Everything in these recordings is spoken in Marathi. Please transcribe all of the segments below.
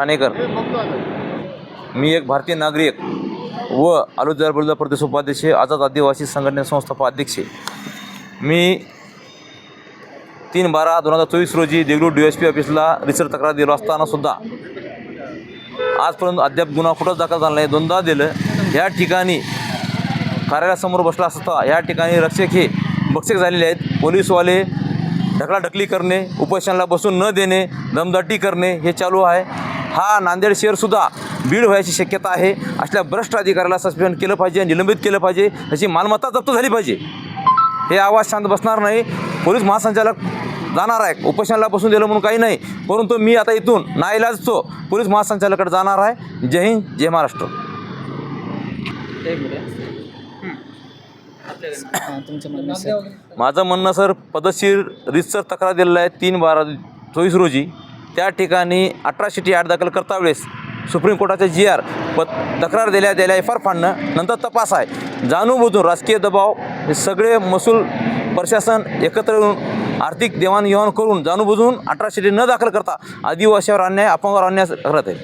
ठाणेकर मी एक भारतीय नागरिक व आलोजार बलुदा प्रदेश उपाध्यक्ष आझाद आदिवासी संघटना संस्थापक अध्यक्ष. मी तीन बारा दोन हजार चोवीस रोजी देगलूर डी एस पी ऑफिसला रिसर्च तक्रार दिलो असतानासुद्धा आजपर्यंत अद्याप गुन्हा कुठंच दाखल झाला नाही. दोनदा दिलं. या ठिकाणी कार्यालयासमोर बसला असता या ठिकाणी रक्षक हे बक्षक झालेले आहेत. पोलीसवाले ढकलाढकली करणे उपोषणाला बसून न देणे दमदाटी करणे हे चालू आहे. हा नांदेड शहरसुद्धा बीड व्हायची शक्यता आहे. असल्या भ्रष्ट अधिकाऱ्याला सस्पेंड केलं पाहिजे निलंबित केलं पाहिजे त्याची मालमत्ता जप्त झाली पाहिजे. हे आवाज शांत बसणार नाही. पोलीस महासंचालक जाणार आहे. उपोषणाला बसून दिलं म्हणून काही नाही. परंतु मी आता इथून नाईलाज तो पोलीस महासंचालकाकडे जाणार आहे. जय हिंद जय महाराष्ट्र. माझं म्हणणं सर पदशीर रितसर तक्रार दिलेलं आहे तीन बारा चोवीस रोजी. त्या ठिकाणी अठरा शिटी आठ दाखल करता वेळेस सुप्रीम कोर्टाचे जी आर प तक्रार दिल्या दिल्या एफ आर फाडणं नंतर तपास आहे. जाणूनबुजून राजकीय दबाव हे सगळे महसूल प्रशासन एकत्र येऊन आर्थिक देवाणघेवाण करून जाणूनबुजून अठरा शिटी न दाखल करता आदिवासीवर अन्याय अपंगावर अन्याय करत आहे.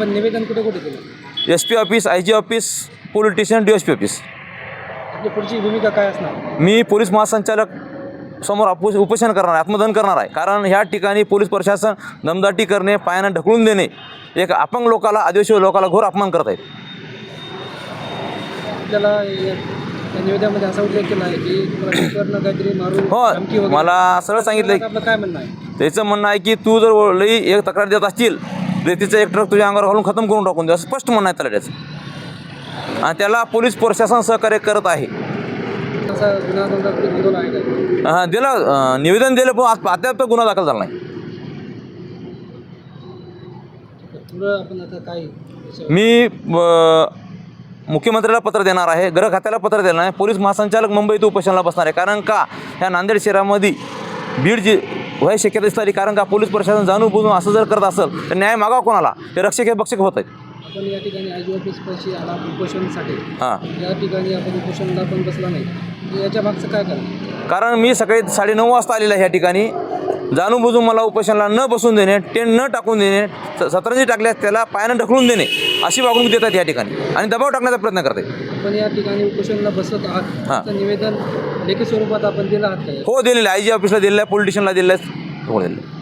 पण निवेदन कुठे कुठे केलं? S P office I G office police station D S P office. पुढची भूमिका काय असणार? मी पोलीस महासंचालक समोर अपो उपोषण करणार आहे आत्मदहन करणार आहे. कारण ह्या ठिकाणी पोलीस प्रशासन दमदाटी करणे पायानं ढकलून देणे एक अपंग लोकाला आदिवासी लोकाला घोर अपमान करत आहेत. हो मला सरळ सांगितलं काय म्हणणं आहे? त्याचं म्हणणं आहे की तू जर लई एक तक्रार देत असतील रेतीचं एक ट्रक तुझ्या अंगावर घालून खतम करून टाकून दे असं स्पष्ट म्हणणं आहे तलाट्याचं आणि त्याला पोलीस प्रशासन सहकार्य करत आहे. हां दिलं निवेदन दिलं पण आज अद्याप तो गुन्हा दाखल झाला नाही. मी मुख्यमंत्र्याला पत्र देणार आहे गृह खात्याला पत्र देणार आहे पोलीस महासंचालक मुंबईत उपोषणाला बसणार आहे. कारण का ह्या नांदेड शहरामध्ये बीड जी व्हायची शक्यता दिसली कारण का पोलीस प्रशासन जाणून बुजून असं जर करत असेल तर न्याय मागावा कोणाला? हे रक्षक हे भक्षक होत आहेत. आपण या ठिकाणी आय जी आला उपोषणासाठी. हां. या ठिकाणी आपण उपोषणाला पण बसला नाही. याच्या मागचं काय कारण? कारण मी सकाळी साडेनऊ वाजता आलेला आहे ह्या ठिकाणी. जाणून बुजून मला उपोषणाला न बसून देणे टेंट न टाकून देणे स- सतरंजी टाकल्यास त्याला पायानं ढकलून देणे अशी वागणूक देतात या ठिकाणी. आणि दबाव टाकण्याचा प्रयत्न करतात आपण या ठिकाणी उपोषणाला बसत आहात. हां. त्याचं निवेदन लेखी स्वरूपात आपण दिलं आहात हो दिलेलं आहे. आय जी ऑफिसला दिलेलं आहे पोलिटिशियनला दिलेलं आहे हो दिलेलं आहे.